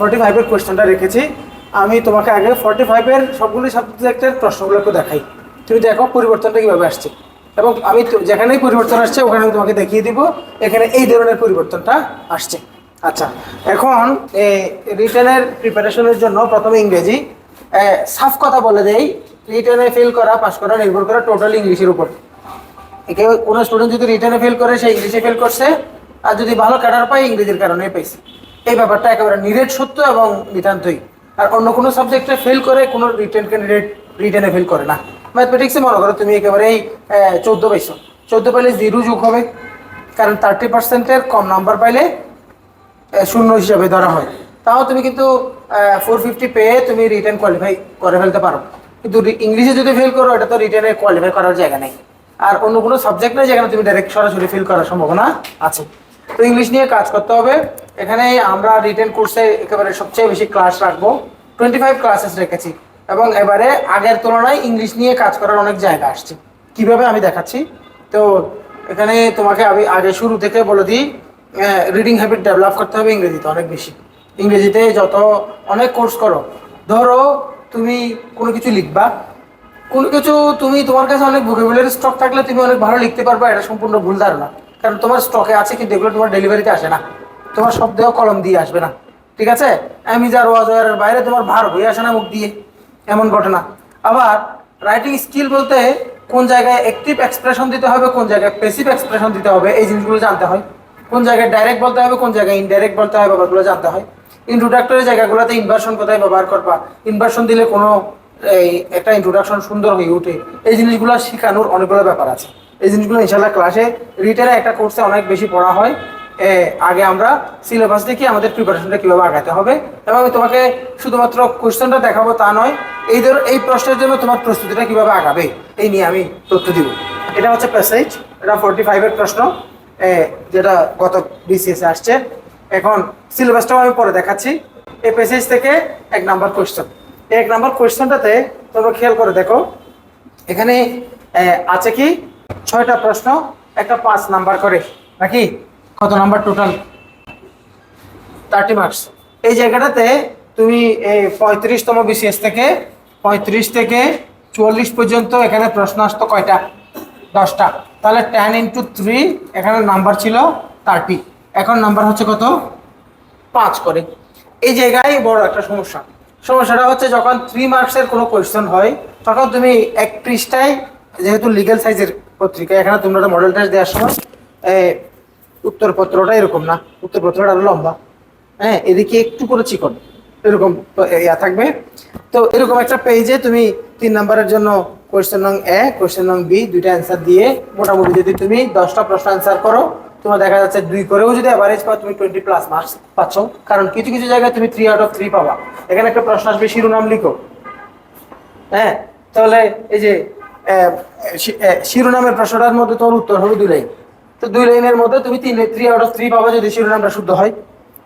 Forty ফাইভের কোয়েশ্চেনটা রেখেছি। আমি তোমাকে আগে ফর্টি ফাইভের সবগুলি সাবজেক্টের প্রশ্নগুলোকে দেখাই। তুমি দেখো পরিবর্তনটা কীভাবে আসছে। এবং আমি যেখানেই পরিবর্তন আসছে, ওখানে আমি তোমাকে দেখিয়ে দিব, এখানে এই ধরনের পরিবর্তনটা আসছে। আচ্ছা এখন রিটেনের প্রিপারেশনের জন্য প্রথমে ইংরেজি সাফ কথা বলে দেই রিটার্নে ফেল করা পাস করা, নির্ভর করা টোটাল ইংলিশের উপর। একে কোনো স্টুডেন্ট যদি রিটার্নে ফেল করে, সে ইংলিশে ফেল করছে, আর যদি ভালো ক্যাডার পায়, ইংরেজির কারণে পাইছে। এই ব্যাপারটা একেবারে নিরেট সত্য এবং নিতান্তই। আর অন্য কোনো সাবজেক্টে ফেল করে কোনো রিটেন ক্যান্ডিডেট রিটেনে ফেল করে না। ম্যাথমেটিক্সে মনে করো তুমি একেবারেই চোদ্দ পাইছো। চোদ্দ পাইলে জিরো যোগ হবে। কারণ থার্টি পার্সেন্টের কম নাম্বার পাইলে শূন্য হিসাবে ধরা হয়। তাও তুমি কিন্তু ফোর ফিফটি পেয়ে তুমি রিটার্ন কোয়ালিফাই করে ফেলতে পারো। কিন্তু ইংলিশে যদি ফেল করো, এটা তো রিটার্নে কোয়ালিফাই করার জায়গা নেই। আর অন্য কোনো সাবজেক্ট নেই যেখানে তুমি ডাইরেক্ট সরাসরি ফেল করার সম্ভাবনা আছে। তো ইংলিশ নিয়ে কাজ করতে হবে। এখানে আমরা রিটেন কোর্সে একেবারে সবচেয়ে বেশি ক্লাস রাখব। টোয়েন্টি ফাইভ ক্লাসেস রেখেছি এবং এবারে আগের তুলনায় ইংলিশ নিয়ে কাজ করার অনেক জায়গা আসছে। কীভাবে আমি দেখাচ্ছি? তো এখানে তোমাকে আমি আগে শুরু থেকে বলে দিই রিডিং হ্যাবিট ডেভেলপ করতে হবে ইংরেজিতে অনেক বেশি। ইংরেজিতে যত অনেক কোর্স করো, ধরো তুমি কোনো কিছু লিখবা, কোনো কিছু তুমি তোমার কাছে অনেক ভোকেবুলারি স্টক থাকলে তুমি অনেক ভালো লিখতে পারবা, এটা সম্পূর্ণ ভুল ধারণা। কারণ তোমার স্টকে আছে কিন্তু এগুলো তোমার ডেলিভারিতে আসে না। তোমার শব্দেও কলম দিয়ে আসবে না। ঠিক আছে? আমি যার ওয়াজের বাইরে তোমার ভার হয়ে আসে না মুখ দিয়ে। এমন ঘটনা। আবার রাইটিং স্কিল বলতে কোন জায়গায় অ্যাক্টিভ এক্সপ্রেশন দিতে হবে, কোন জায়গায় প্যাসিভ এক্সপ্রেশন দিতে হবে, এই জিনিসগুলো জানতে হয়। কোন জায়গায় ডাইরেক্ট বলতে হবে, কোন জায়গায় ইনডাইরেক্ট বলতে হবে ব্যাপারগুলো জানতে হয়। ইন্ট্রোডাক্টরি জায়গাগুলোতে ইনভার্সন কোথায় ব্যবহার করবা? ইনভার্সন দিলে কোনো এই একটা ইন্ট্রোডাকশন সুন্দর হয়ে ওঠে। এই জিনিসগুলো শেখানোর অনেকগুলো ব্যাপার আছে। এই জিনিসগুলো ইনশাল্লাহ ক্লাসে রিটেনে একটা কোর্সে অনেক বেশি পড়া হয়। আগে আমরা সিলেবাস দেখি, আমাদের প্রিপারেশনটা কীভাবে আগাতে হবে। এবং আমি তোমাকে শুধুমাত্র কোয়েশ্চেনটা দেখাবো তা নয়, এই ধর, এই প্রশ্নের জন্য তোমার প্রস্তুতিটা কীভাবে আগাবে, এই নিয়ে আমি তথ্য দিব। এটা হচ্ছে প্যাসেজ এটা ফোরটি ফাইভের প্রশ্ন যেটা গত বিসিএসে আসছে। এখন সিলেবাসটাও আমি পরে দেখাচ্ছি। এই প্যাসেজ থেকে এক নাম্বার কোয়েশ্চেন এক নাম্বার কোয়েশ্চেনটাতে তোমরা খেয়াল করে দেখো, এখানে আছে কি? ছয়টা প্রশ্ন, একটা পাঁচ নাম্বার করে, নাকি? কত নাম্বার টোটাল থার্টি মার্কস এই জায়গাটাতে তুমি পঁয়ত্রিশতম বিসিএস থেকে, পঁয়ত্রিশ থেকে চুয়াল্লিশ পর্যন্ত এখানে প্রশ্ন আসতো কয়টা? দশটা। তাহলে টেন ইন্টু থ্রি এখানে নাম্বার ছিল থার্টি এখন নাম্বার হচ্ছে কত? পাঁচ করে। এই জায়গায় বড় একটা সমস্যা। সমস্যাটা হচ্ছে যখন থ্রি মার্কসের কোনো কোয়েশ্চেন হয়, তখন তুমি এক পৃষ্ঠায়, যেহেতু লিগ্যাল সাইজের পত্রিকা, এখানে তোমরা মডেল টেস্ট দেওয়ার সময় উত্তরপত্রটা এরকম না। উত্তরপত্রটা আরও লম্বা। হ্যাঁ এদিকে একটু করে চিকন। এরকম ইয়া থাকবে। তো এরকম একটা পেজে তুমি তিন নাম্বারের জন্য কোয়েশ্চেন নং এ কোয়েশ্চেন নং বি দুইটা অ্যান্সার দিয়ে মোটামুটি যদি তুমি দশটা প্রশ্ন অ্যান্সার করো, তোমার দেখা যাচ্ছে দুই করেও যদি অ্যাভারেজ পাও, তুমি টোয়েন্টি প্লাস মার্কস পাচ্ছ। কারণ কিছু কিছু জায়গায় তুমি থ্রি আউট অফ থ্রি পাবা। এখানে একটা প্রশ্ন আসবে, শিরোনাম লিখো। হ্যাঁ তাহলে এই যে শিরোনামের প্রশ্নটার মধ্যে তোমার উত্তর হবে দুই লাইন তো দুই লাইনের মধ্যে তুমি তিন থ্রি আউট অফ থ্রি পাবো যদি শিরোনামটা শুদ্ধ হয়।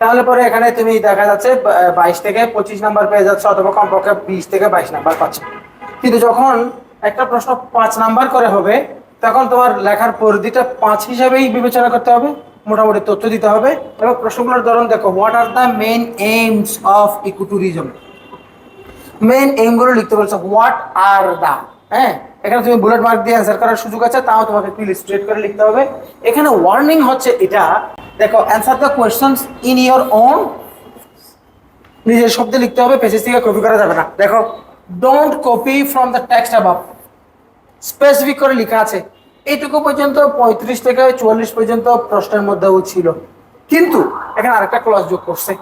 তাহলে পরে এখানে তুমি দেখা যাচ্ছে বাইশ থেকে পঁচিশ নাম্বার পেয়ে যাচ্ছে অথবা কমপক্ষে বিশ থেকে বাইশ নাম্বার পাচ্ছ। কিন্তু যখন একটা প্রশ্ন পাঁচ নাম্বার করে হবে, তখন তোমার লেখার পরিধিটা পাঁচ হিসাবেই বিবেচনা করতে হবে, মোটামুটি তথ্য দিতে হবে এবং প্রশ্নগুলোর ধরন দেখো what are the main aims of ecotourism main এইমগুলো লিখতে বলছো হোয়াট আর দ্য হ্যাঁ? এখানে তুমি বুলেট মার্ক দিয়ে অ্যান্সার করার সুযোগ আছে, তাও তোমাকে একটু ইলিস্ট্রেট করে লিখতে হবে। এখানে ওয়ার্নিং হচ্ছে এটা, দেখো answer the questions in your own নিজের শব্দে লিখতে হবে পেজেস থেকে কপি করা যাবে না। দেখো don't copy from the text above specific করে লেখা আছে। এইটুকু পর্যন্ত, পঁয়ত্রিশ থেকে চুয়াল্লিশ পর্যন্ত প্রশ্নের মধ্যেও ছিল। কিন্তু এখানে আরেকটা ক্লজ যোগ করছে।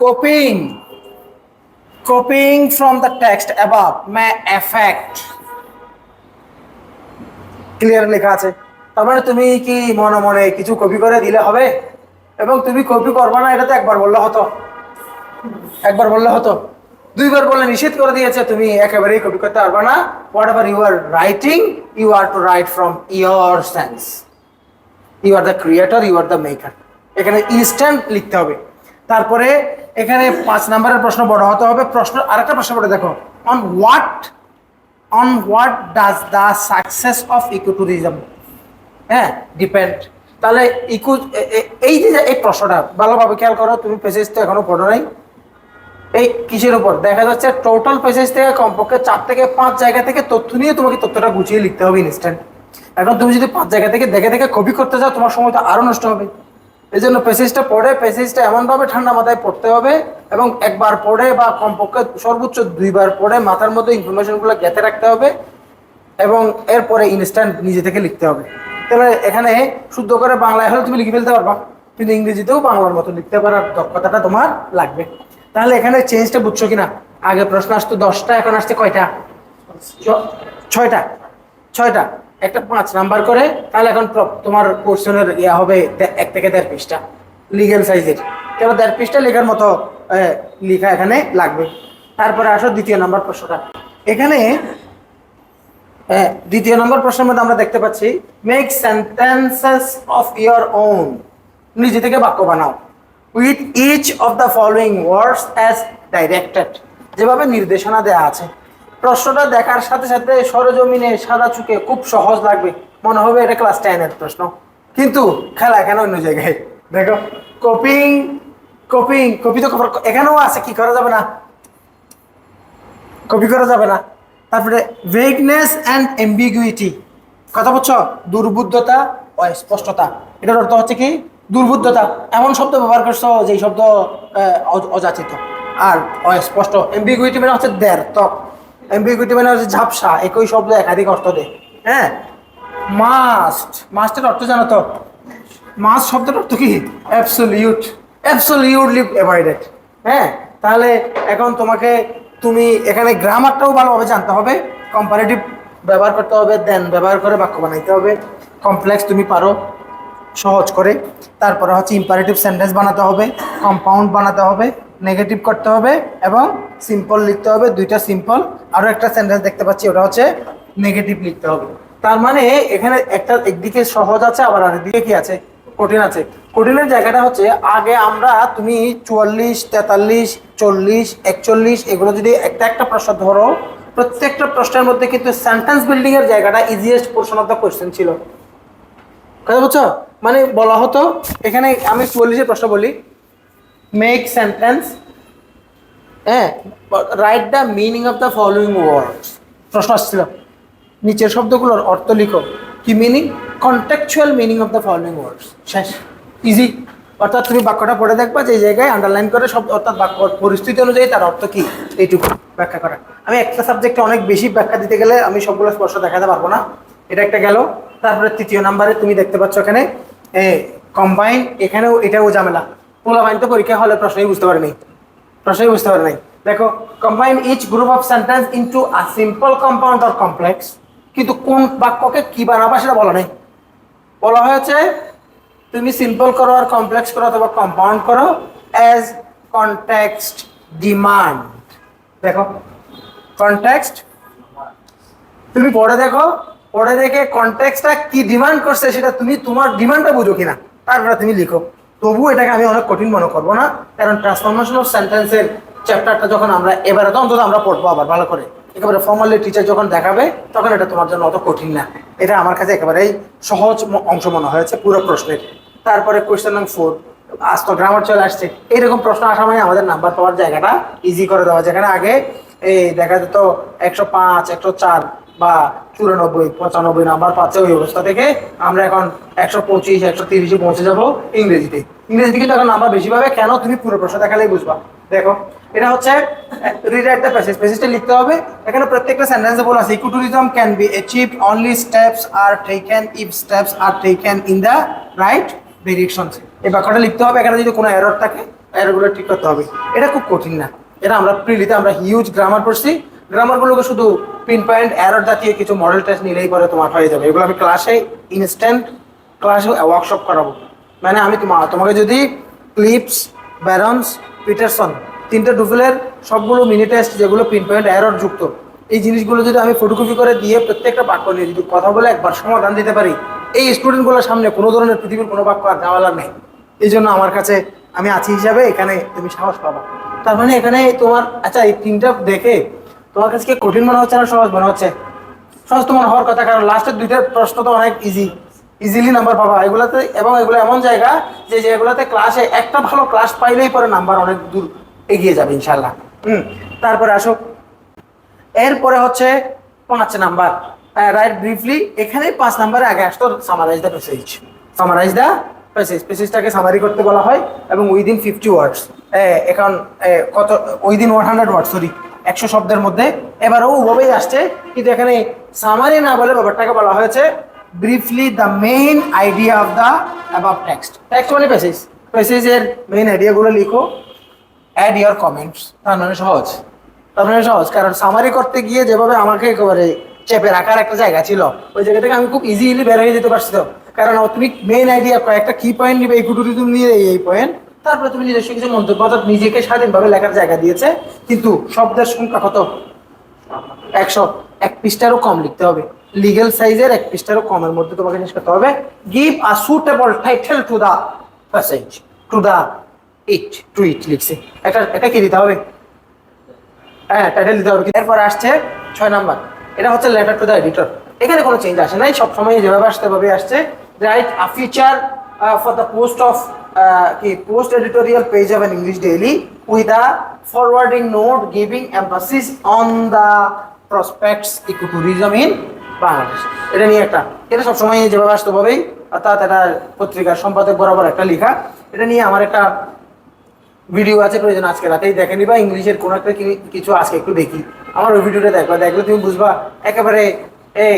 Copying copying from the text above may affect clear লেখা আছে। তার মানে তুমি কি মনে মনে কিছু কপি করে দিলে হবে? এবং তুমি কপি করবে না এটা তো একবার বললে হতো। একবার বললে হতো। দুইবার বললে নিষেধ করে দিয়েছে, তুমি একেবারেই কপি করতে পারবে না। Whatever you are writing you are to write from your sense you are the creator you are the maker এখানে ইনস্ট্যান্ট লিখতে হবে। তারপরে এখানে পাঁচ নাম্বারের প্রশ্ন বড় হতে হবে। প্রশ্ন আরেকটা প্রশ্ন পড়ে দেখো। On what on what does the success of ecotourism হ্যাঁ ডিপেন্ড তাহলে ইকো এই যে, এই প্রশ্নটা, ভালোভাবে খেয়াল করো, তুমি পেজেস তো এখনও পড়ো নাই। এই কিসের উপর? দেখা যাচ্ছে টোটাল পেজেস থেকে কমপক্ষে চার থেকে পাঁচ জায়গা থেকে তথ্য নিয়ে তোমাকে তথ্যটা গুছিয়ে লিখতে হবে ইনস্ট্যান্ট এখন তুমি যদি পাঁচ জায়গা থেকে দেখে দেখে কপি করতে যাও, তোমার সময় তো আরও নষ্ট হবে। এই জন্য প্যাসেজটা পড়ে প্যাসেজটা এমনভাবে ঠান্ডা মাথায় পড়তে হবে এবং একবার পড়ে বা কমপক্ষে সর্বোচ্চ দুইবার পড়ে মাথার মধ্যে ইনফরমেশনগুলো গেঁথে রাখতে হবে এবং এরপরে ইনস্ট্যান্ট নিজে থেকে লিখতে হবে। তবে এখানে শুদ্ধ করে বাংলায় হলে তুমি লিখে ফেলতে পারবা, কিন্তু ইংরেজিতেও বাংলার মতো লিখতে পারার দক্ষতাটা তোমার লাগবে। তাহলে এখানে চেঞ্জটা বুঝছ কিনা? আগে প্রশ্ন আসতো দশটা, এখন আসছে কয়টা? ছয়টা। ছয়টা। একটা পাঁচ নাম্বার করে, তাহলে এখন তোমার কোশ্চেনের ইয়া হবে এক থেকে দেড় পৃষ্ঠা লিগেল সাইজের এবার দেড় পৃষ্ঠা লেখার মতো লেখা এখানে লাগবে। তারপরে আসো দ্বিতীয় নাম্বার প্রশ্নটা। এখানে দ্বিতীয় নম্বর প্রশ্নের মধ্যে আমরা দেখতে পাচ্ছি make sentences of your own নিজে থেকে বাক্য বানাও। With each of the following words as directed যেভাবে নির্দেশনা দেওয়া আছে। প্রশ্নটা দেখার সাথে সাথে সরজমিনে সাদা চুকে খুব সহজ লাগবে। মনে হবে এটা ক্লাস টেনের প্রশ্ন। কিন্তু খেলা এখানে অন্য জায়গায়। দেখো কপিং কপিং কপি তো এখানেও আছে, কি করা যাবে না? কপি করা যাবে না। তারপরে ভেগনেস অ্যান্ড এম্বিগুইটি কথা বলছো? দুর্বুদ্ধতা অস্পষ্টতা এটার অর্থ হচ্ছে কি? দুর্বুদ্ধতা। এমন শব্দ ব্যবহার করছ যেই শব্দ অযাচিত। আর অস্পষ্ট। এম্বিগুইটি মানে হচ্ছে দের তক এম্বিগুইটি মানে হচ্ছে ঝাপসা, একই শব্দ একাধিক অর্থ দেয়। হ্যাঁ? মাস্ট মাস্টের অর্থ জানো তো? মাস শব্দের অর্থ কি? অ্যাবসোলিউট অ্যাবসোলিউটলি অ্যাভয়েডেড হ্যাঁ? তাহলে এখন তোমাকে, তুমি এখানে গ্রামারটাও ভালোভাবে জানতে হবে কম্পারেটিভ ব্যবহার করতে হবে দেন ব্যবহার করে বাক্য বানাইতে হবে কমপ্লেক্স তুমি পারো, সহজ করে। তারপরে হচ্ছে ইম্পারেটিভ সেন্টেন্স বানাতে হবে কম্পাউন্ড বানাতে হবে নেগেটিভ করতে হবে এবং সিম্পল লিখতে হবে, দুইটা সিম্পল। আরও একটা সেন্টেন্স দেখতে পাচ্ছি, ওটা হচ্ছে নেগেটিভ লিখতে হবে। তার মানে এখানে একটা একদিকে সহজ আছে, আবার আরেকদিকে কি আছে? কঠিন আছে। কঠিনের জায়গাটা হচ্ছে, আগে আমরা তুমি চুয়াল্লিশ, তেতাল্লিশ, চল্লিশ, একচল্লিশ, এগুলো যদি একটা একটা প্রশ্ন ধরো, প্রত্যেকটা প্রশ্নের মধ্যে কিন্তু সেন্টেন্স বিল্ডিং এর জায়গাটা easiest portion of the question ছিল। কথা বুঝছ? মানে বলা হতো, এখানে আমি চুয়াল্লিশের প্রশ্ন বলি মেক সেন্টেন্স হ্যাঁ write the meaning of the following words প্রশ্ন আসছিল। নিচের শব্দগুলোর অর্থ লিখো। কি meaning contextual meaning of the following words শেষ। ইজি অর্থাৎ তুমি বাক্যটা পড়ে দেখবা যে জায়গায় আন্ডারলাইন করে শব্দ অর্থাৎ বাক্য পরিস্থিতি অনুযায়ী তার অর্থ কি? এইটুকু ব্যাখ্যা করা। আমি একটা সাবজেক্টে অনেক বেশি ব্যাখ্যা দিতে গেলে আমি সবগুলো স্পষ্ট দেখাতে পারব না। এটা একটা গেল। তারপরে তৃতীয় নাম্বারে তুমি দেখতে পাচ্ছ এখানে কম্বাইন এখানেও এটাও ঝামেলা। পোলাবাইন পরীক্ষা হলে প্রশ্নই বুঝতে পারেনি। প্রশ্নই বুঝতে পারে নাই দেখো combine each group of sentence into a simple compound or complex কিন্তু কোন বাক্যকে কি বানাবা সেটা বলা নেই। বলা হয়েছে, তুমি সিম্পল করো আর কমপ্লেক্স করো অথবা কম্পাউন্ড করো অ্যাজ কনটেক্সট ডিমান্ড দেখো কনটেক্সট তুমি পড়ে দেখো, পড়ে দেখে কনটেক্সটটা কি ডিমান্ড করছে সেটা তুমি তোমার ডিমান্ডটা বুঝো কিনা, তারপরে তুমি লিখো। তবু এটাকে আমি অনেক কঠিন মনে করব না, কারণ ট্রান্সফরমেশন অফ সেন্টেন্সের চ্যাপ্টারটা যখন আমরা, এবারে তো অন্তত আমরা পড়ব আবার ভালো করে। একেবারে ফর্মালি টিচার যখন দেখাবে, তখন এটা তোমার জন্য অত কঠিন না। এটা আমার কাছে একেবারেই সহজ অংশ মনে হয়েছে পুরো প্রশ্নের। তারপরে কোয়েশ্চেন নাম্বার ফোর আজ তো গ্রামার চলে আসছে। এইরকম প্রশ্ন আসা মানে আমাদের নাম্বার পাওয়ার জায়গাটা ইজি করে দেওয়া। যেখানে আগে এই দেখা যেত একশো পাঁচ, একশো চার বা চুরানব্বই, পঁচানব্বই নাম্বার পাচ্ছে ওই অবস্থা থেকে। আমরা এখন একশো পঁচিশ, একশো তিরিশে পৌঁছে যাব ইংরেজিতে। ইংরেজিতে কিন্তু এখন নাম্বার বেশি পাবে, কেন তুমি পুরো প্রশ্ন দেখালেই বুঝবা? দেখো, এটা হচ্ছে রিরাইট দ্য প্যাসেজ প্যাসেজটা লিখতে হবে। এখানে প্রত্যেকটা সেন্টেন্সে বলা আছে ecotourism can be achieved only steps are taken if steps are taken in the right directions এই বাক্যটা লিখতে হবে, এখানে যদি কোনো এরর থাকে এররগুলো ঠিক করতে হবে। এটা খুব কঠিন না। এটা আমরা প্রিলিতে আমরা হিউজ গ্রামার পড়ছি। গ্রামারগুলোকে শুধু পিন পয়েন্ট এরর জাতীয় কিছু মডেল টেস্ট নিলেই পরে তোমার হয়ে যাবে। এগুলো আমি ক্লাসে ইনস্ট্যান্ট ক্লাসে ওয়ার্কশপ করাবো। মানে আমি তোমার তোমাকে যদি ক্লিপস ব্যারন্স পিটারসন তিনটে ডুফেলের সবগুলো মিনি টেস্ট যেগুলো পিন পয়েন্ট এরর যুক্ত, এই জিনিসগুলো যদি আমি ফটোকপি করে দিয়ে প্রত্যেকটা বাক্য নিয়ে যদি কথা বলে একবার সমাধান দিতে পারি, এই স্টুডেন্টগুলোর সামনে কোনো ধরনের পৃথিবীর কোনো বাক্য আর ঝামেলা নেই এই জন্য আমার কাছে আমি আছি হিসাবে এখানে তুমি সাহস পাবো। তার মানে এখানে তোমার আচ্ছা এই তিনটা দেখে তোমার কাছে কঠিন মনে হচ্ছে না সহজ মনে হচ্ছে? সহজ তো মনে হওয়ার কথা, কারণ লাস্টের দুইটা প্রশ্ন তো অনেক ইজি ইজিলি নাম্বার পাবা। এগুলাতে এবং এগুলো এমন জায়গা যে যেগুলোতে ক্লাসে একটা ভালো ক্লাস পাইলেই পরে নাম্বার অনেক দূর এগিয়ে যাবে ইনশাল্লাহ হুম, তারপরে আসো। এরপরে হচ্ছে পাঁচ নাম্বার রাইট ব্রিফলি এখানে পাঁচ নাম্বারে আগে আসতো summarize the passage summarize the passage প্যাসেজটাকে summary করতে বলা হয় এবং উইদিন ফিফটি ওয়ার্ডস এখন কত within one hundred word sorry একশো শব্দের মধ্যে। এবারও ওভাবেই আসছে কিন্তু এখানে সামারি না বলে ব্যাপারটাকে বলা হয়েছে briefly the main idea of the above text text মানে প্যাসেজ প্যাসেজের মেইন আইডিয়াগুলো লিখো। অ্যাড ইয়ার কমেন্টস তার মানে সহজ। তার মানে সহজ কারণ সামারি করতে গিয়ে যেভাবে আমাকে একেবারে চেপে রাখার একটা জায়গা ছিল ওই জায়গা থেকে আমি খুব ইজিলি বের হয়ে যেতে পারছি তো। কারণ তুমি মেইন আইডিয়া কয়েকটা কি পয়েন্ট নিবে এই কুটুরি তুমি নিয়ে এই পয়েন্ট তারপরে তুমি নিজস্ব কিছু মন্তব্য অর্থাৎ নিজেকে স্বাধীনভাবে লেখার জায়গা দিয়েছে, কিন্তু শব্দের সংখ্যা কত? একশো। এক পৃষ্ঠারও কম লিখতে হবে। লিগেল সাইজের এক পৃষ্ঠারও কমের মধ্যে তোমাকে শেষ করতে হবে give a suitable title to the passage to the it to it লিখছে। এটা এটা কি দিতে হবে? হ্যাঁ টাইটেল দিতে হবে। এরপর আসছে ছয় নাম্বার। এটা হচ্ছে লেটার টু দ্য এডিটর এখানে কোনো চেঞ্জ আসে নাই, সবসময় যেভাবে আসতে ভাবে আসছে। Write a feature for the post of কি post editorial page of an English daily with a forwarding note giving emphasis on the prospects ecotourism in Bangladesh এটা নিয়ে একটা, এটা সবসময় যেভাবে আসতে হবেই অর্থাৎ এটা পত্রিকার সম্পাদক বরাবর একটা লেখা। এটা নিয়ে আমার একটা ভিডিও আছে, প্রয়োজন আজকে রাতেই দেখে নিবা। ইংলিশের কোনো একটা কিছু আজকে একটু দেখি। আমার ওই ভিডিওটা দেখবা। দেখলে তুমি বুঝবা, একেবারে এ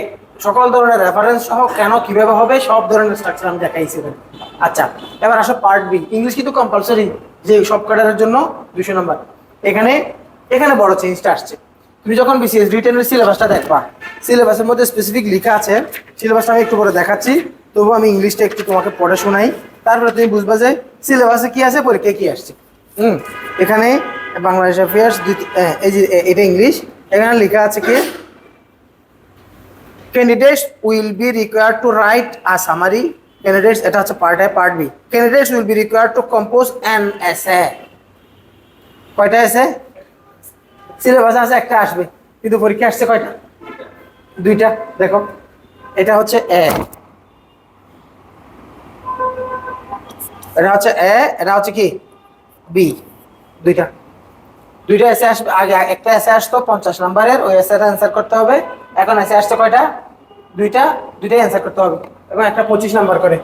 সকল ধরনের রেফারেন্স সহ কেন, কীভাবে হবে, সব ধরনের স্ট্রাকচার আমি দেখাইছি আচ্ছা এবার আসো পার্ট বি ইংলিশ কিন্তু কম্পালসরি যে সব ক্যাডারের জন্য? দুশো নম্বর এখানে এখানে বড় চেঞ্জটা আসছে। তুমি যখন বিসিএস রিটেনের সিলেবাসটা দেখবা সিলেবাসের মধ্যে স্পেসিফিক লেখা আছে। সিলেবাসটা আমি একটু পরে দেখাচ্ছি তবু আমি ইংলিশটা একটু তোমাকে পড়ে শোনাই। তারপরে তুমি বুঝবা যে সিলেবাসে কি আছে, পরীক্ষায় কি আসছে। হুম, এখানে বাংলাদেশ অ্যাফেয়ার্স এই যে এটা ইংলিশ এখানে লেখা আছে কি? Candidates will be required to write a summary candidates এটা হচ্ছে part A part B candidates will be required to compose an essay কয়টা এসে সিলেবাস আছে, একটা আসবে। কিন্তু পরীক্ষা আসছে কয়টা? দুইটা। দেখো, এটা হচ্ছে এ এটা হচ্ছে এ এটা হচ্ছে কি? বি দুইটা। দুইটা এসে আসবে। আগে একটা এসে আসতো, পঞ্চাশ নাম্বারের ওই এসের অ্যান্সার করতে হবে। এখন এসে আসছে কয়টা? দুইটা? দুইটাই অ্যান্সার করতে হবে। এবং একটা পঁচিশ নাম্বার করে।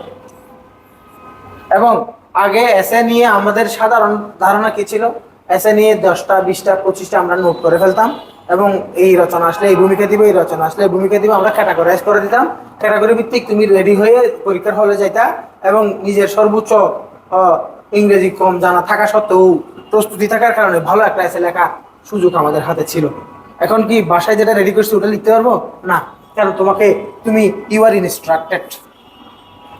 এবং আগে এসে নিয়ে আমাদের সাধারণ ধারণা কি ছিল? এসে নিয়ে দশটা, বিশটা, পঁচিশটা আমরা নোট করে ফেলতাম। এবং এই রচনা আসলে, এই ভূমিকা দিবে, এই রচনা আসলে, এই ভূমিকা দিবে আমরা ক্যাটাগরাইজ করে দিতাম। ক্যাটাগরি ভিত্তিক তুমি রেডি হয়ে পরীক্ষার হলে যাইতা এবং নিজের সর্বোচ্চ ইংরেজি কম জানা থাকা সত্ত্বেও প্রস্তুতি থাকার কারণে ভালো একটা এসে লেখা সুযোগ আমাদের হাতে ছিল। এখন কি বাসায় যেটা রেডি করছি ওটা লিখতে পারব? না। কেন? তোমাকে, তুমি ইউ আর ইনস্ট্রাক্টেড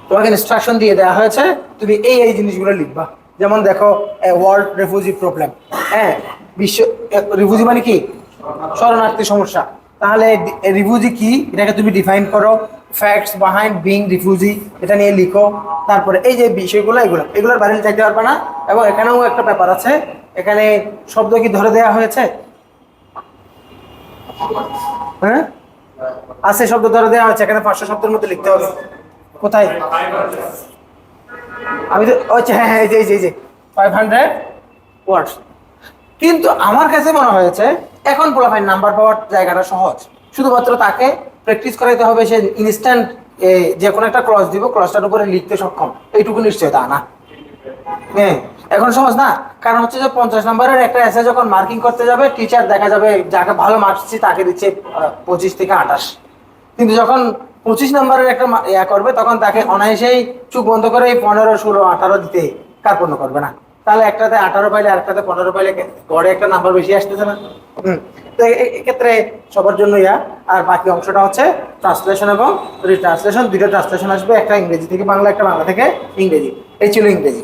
তোমাকে ইনস্ট্রাকশন দিয়ে দেওয়া হয়েছে, তুমি এই এই জিনিসগুলো লিখবা। যেমন দেখো ওয়ার্ল্ড রেফিউজি প্রবলেম হ্যাঁ বিশ্ব রিফিউজি মানে কি? শরণার্থী সমস্যা। তাহলে রিফিউজি কি? এটাকে তুমি ডিফাইন করো। ফ্যাক্টস বাহাইন্ড বিং রিফিউজি এটা নিয়ে লিখো। তারপরে এই যে বিষয়গুলো, এগুলো। এগুলোর বাইরে চাইতে পারবে না। এবং এখানেও একটা ব্যাপার আছে। এখানে শব্দ কি ধরে দেওয়া হয়েছে? হ্যাঁ? আছে শব্দ ধরে দেওয়া হয়েছে এখানে পাঁচশো শব্দের মধ্যে লিখতে হবে। কোথায়? আমি তো আচ্ছা হ্যাঁ হ্যাঁ এই যে এই যে, ফাইভ হান্ড্রেড ওয়ার্ডস কিন্তু আমার কাছে মনে হয়েছে এখন পোলাফাইন নাম্বার পাওয়ার জায়গাটা সহজ। শুধুমাত্র তাকে প্র্যাকটিস করাইতে হবে সে ইনস্ট্যান্ট যে কোনো একটা ক্রস দিব ক্রসটার উপরে লিখতে সক্ষম। এইটুকু নিশ্চয়তা না। এখন সহজ না? কারণ হচ্ছে যে পঞ্চাশ নম্বরের একটা এসে যখন মার্কিং করতে যাবে টিচার দেখা যাবে যাকে ভালো মার্কস তাকে দিচ্ছে পঁচিশ থেকে আঠাশ। কিন্তু যখন পঁচিশ নম্বরের একটা ইয়া করবে, তখন তাকে অনায়াসেই চুপ বন্ধ করে পনেরো, ষোলো, আঠারো দিতে কার্পণ্য করবে না। তাহলে একটাতে আঠারো পাইলে আরেকটাতে পনেরো পাইলে গড়ে একটা নাম্বার বেশি আসতেছে না। তো এক্ষেত্রে সবার জন্য ইয়া। আর বাকি অংশটা হচ্ছে ট্রান্সলেশন এবং রিট্রান্সলেশন দুইটা ট্রান্সলেশন আসবে, একটা ইংরেজি থেকে বাংলা, একটা বাংলা থেকে ইংরেজি। এই ছিল ইংরেজি।